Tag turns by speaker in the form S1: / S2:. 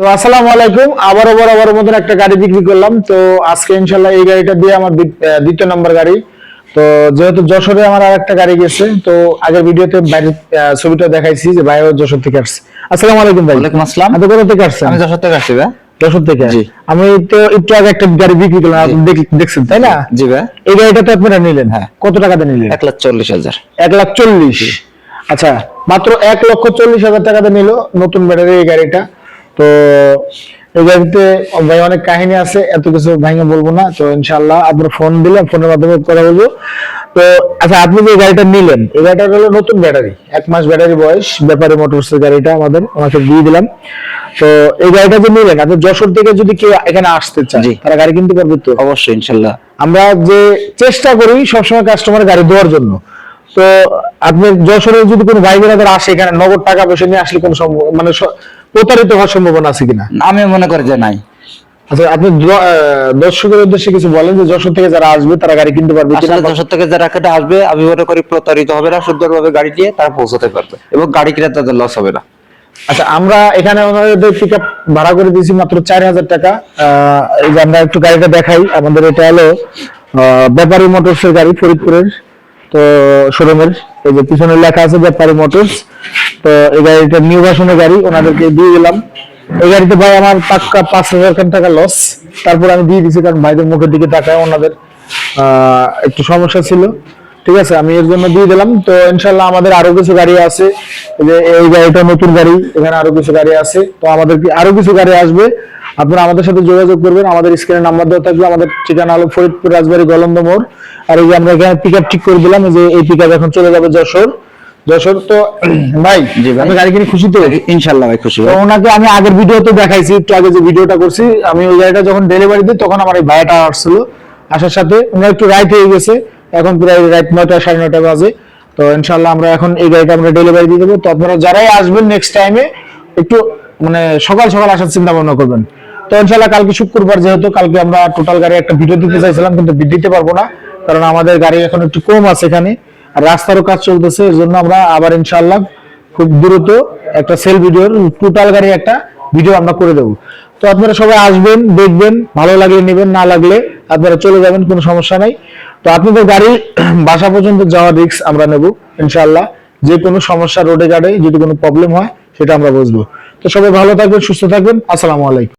S1: তো আসসালামু আলাইকুম। আবার আবারও বরাবর মতন একটা গাড়ি বিক্রি করলাম। তো আজকে ইনশাল্লাহ এই গাড়িটা দিয়ে আমার দ্বিতীয় নাম্বার গাড়ি। তো যেহেতু যশোরে আমার আর একটা গাড়ি গেছে তো আগের ভিডিওতে বাইরের ছবিটা দেখাইছি যে ও যশোর থেকে আসছে। আসসালামু আলাইকুম ভাই।
S2: ওয়ালাইকুম আসসালাম।
S1: আপনি কোথা থেকে আসছেন?
S2: আমি যশোর থেকে আসছি ভাই।
S1: যশোর থেকে। আমি তো একটু আগে একটা গাড়ি বিক্রি করলাম আপনি দেখছেন তাই না?
S2: জি ভাই।
S1: এই গাড়িটা তো আপনারা নিলেন?
S2: হ্যাঁ।
S1: কত টাকাতে নিলেন?
S2: এক লাখ চল্লিশ হাজার।
S1: এক লাখ চল্লিশ। আচ্ছা মাত্র এক লক্ষ চল্লিশ হাজার টাকাতে নিল নতুন ব্যাটারি এই গাড়িটা। তো এই গাড়িতে ভাই অনেক কাহিনী আছে এত কিছু ভাঙে বলব না। তো ইনশাল্লাহ আপনার ফোন দিলাম ফোনের মাধ্যমে কথা বলব। তো আচ্ছা আপনি যে গাড়িটা নিলেন এই গাড়িটা হলো নতুন ব্যাটারি এক মাস ব্যাটারি বয়স ব্যাপারে মোটরস গাড়িটা আমাদের ওনাকে দিয়ে দিলাম। তো এই গাড়িটা যে নিলেন আপনি যশোর থেকে যদি কেউ এখানে আসতে চায় তারা গাড়ি কিনতে পারবে তো?
S2: অবশ্যই ইনশাল্লাহ
S1: আমরা যে চেষ্টা করি সবসময় কাস্টমার গাড়ি দেওয়ার জন্য। তো আপনি যশোরে যদি কোনো ভাই বোনেদের আসে এখানে নগদ টাকা পয়সা নিয়ে আসলে কোনো সম্ভব মানে প্রতারিত হওয়ার সম্ভাবনা আছে কিনা?
S2: আমি মনে করি যে নাই।
S1: আচ্ছা আপনি দর্শকের উদ্দেশ্যে কিছু বলেন যে যশোর থেকে যারা আসবে তারা গাড়ি কিনতে পারবে
S2: যশোর থেকে যারা কেটে আসবে আমি মনে করি প্রতারিত হবে না সুন্দরভাবে গাড়ি নিয়ে তারা পৌঁছাতে পারবে এবং গাড়ি কিনে তাদের লস হবে না।
S1: আচ্ছা আমরা এখানে ওনাদের পিক আপ ভাড়া করে দিয়েছি মাত্র চার হাজার টাকা। আহ, এই যে আমরা একটু গাড়িটা দেখাই আমাদের এটা হলো আহ, ব্যাপারী মোটরসের গাড়ি ফরিদপুরের। তো শোরুমের, এই যে পিছনে লেখা আছে ব্যাপারী মোটরস তো এই গাড়িটা নিউ ভার্সনের গাড়ি, ওনাদেরকে দিয়ে দিলাম। এই গাড়িতে ভাই আমার পাক্কা পাঁচ হাজার টাকা লস তারপর আমি দিয়ে দিয়েছি কারণ ভাইদের মুখের দিকে তাকায়, ওনাদের একটু সমস্যা ছিল। ঠিক আছে আমি এর জন্য দিয়ে দিলাম। তো ইনশাল্লাহ আমাদের আরও কিছু গাড়ি আছে। এই যে এই গাড়িটা নতুন গাড়ি এখানে আরও কিছু গাড়ি আছে। তো আমাদের কি আরও কিছু গাড়ি আসবে? আপনারা আমাদের সাথে যোগাযোগ করবেন। আমাদের স্ক্রিনে নাম্বার দেওয়া থাকবে। আমাদের ঠিকানা হলো ফরিদপুর রাজবাড়ি গলন্দ মোড়। আর এই যে আমরা এখানে পিক আপ ঠিক করে দিলাম যে এই পিক আপ এখন চলে যাবে যশোর। যশোর তো ভাই
S2: জি ভাই।
S1: আমি গাড়ি কিনে খুশি তো?
S2: ইনশাল্লাহ ভাই খুশি
S1: ওনাকে আমি আগের ভিডিওতে দেখাইছি একটু আগে যে ভিডিওটা করছি। আমি ওই গাড়িটা যখন ডেলিভারি দিই তখন আমার এই ভাইয়াটা আসছিল। আসার সাথে ওনার একটু রাইট হয়ে গেছে। এখন প্রায় রাত নয়টা, সাড়ে নয়টা বাজে। তো ইনশাল্লাহ আমরা এখন এই গাড়িটা আমরা ডেলিভারি দিয়ে দেবো। তো আপনারা যারাই আসবেন নেক্সট টাইমে একটু মানে সকাল সকাল আসার চিন্তা ভাবনা করবেন। তো ইনশাল্লাহ কালকে শুক্রবার যেহেতু, কালকে আমরা টোটাল গাড়ি একটা ভিডিও দিতে চাইছিলাম, কিন্তু দিতে পারব না, কারণ আমাদের গাড়ি এখন একটু কম আছে এখানে। আর রাস্তারও কাজ চলতেছে এর জন্য আমরা আবার ইনশাল্লাহ খুব দ্রুত একটা সেল ভিডিওর টোটাল গাড়ি একটা ভিডিও আমরা করে দেবো। তো আপনারা সবাই আসবেন, দেখবেন, ভালো লাগলে নেবেন, না লাগলে আপনারা চলে যাবেন, কোনো সমস্যা নাই। তো আপনাদের গাড়ি বাসা পর্যন্ত যাওয়ার রিস্ক আমরা নেব ইনশাল্লাহ যে কোনো সমস্যা রোডে গাড়ে যদি কোনো প্রবলেম হয়, সেটা আমরা বুঝব। তো সবাই ভালো থাকবেন, সুস্থ থাকবেন। আসসালামু আলাইকুম।